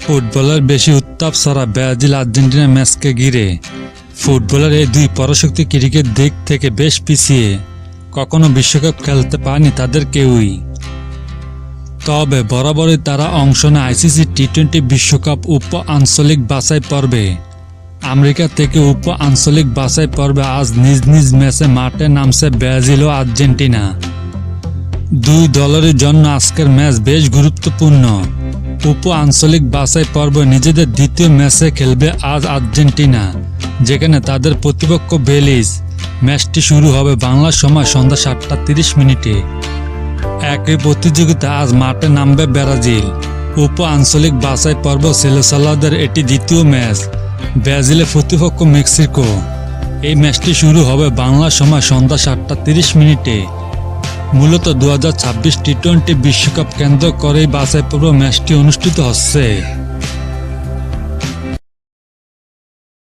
ফুটবলের বেশি উত্তাপ ছড়া ব্রাজিল আর্জেন্টিনা ম্যাচকে ঘিরে। ফুটবলের এই দুই পরাশক্তি ক্রিকেট দিক থেকে বেশ পিছিয়ে। কখনো বিশ্বকাপ খেলতে পারেনি তাদের কেউই। তবে বরাবরই তারা অংশ নেয় আইসিসি টি টোয়েন্টি বিশ্বকাপ উপ আঞ্চলিক বাছাই পর্বে। আমেরিকা থেকে উপ আঞ্চলিক বাছাই পর্বে আজ নিজ নিজ ম্যাচে মাঠে নামছে ব্রাজিল ও আর্জেন্টিনা। দুই দলের জন্য আজকের ম্যাচ বেশ গুরুত্বপূর্ণ। উপ আঞ্চলিক বাছাই পর্ব নিজেদের দ্বিতীয় ম্যাচে খেলবে আজ আর্জেন্টিনা, যেখানে তাদের প্রতিপক্ষ বেলিজ। ম্যাচটি শুরু হবে বাংলার সময় সন্ধ্যা সাতটা তিরিশ মিনিটে। একই প্রতিযোগিতা আজ মাঠে নামবে ব্রাজিল। উপ আঞ্চলিক বাছাই পর্ব সেলেসালাদের এটি দ্বিতীয় ম্যাচ, ব্রাজিলের প্রতিপক্ষ মেক্সিকো। এই ম্যাচটি শুরু হবে বাংলা সময় সন্ধ্যা সাতটা তিরিশ মিনিটে। মূলত দু হাজার ছাব্বিশ টি টোয়েন্টি বিশ্বকাপ কেন্দ্র করেই বাছাই পর্ব ম্যাচটি অনুষ্ঠিত হচ্ছে।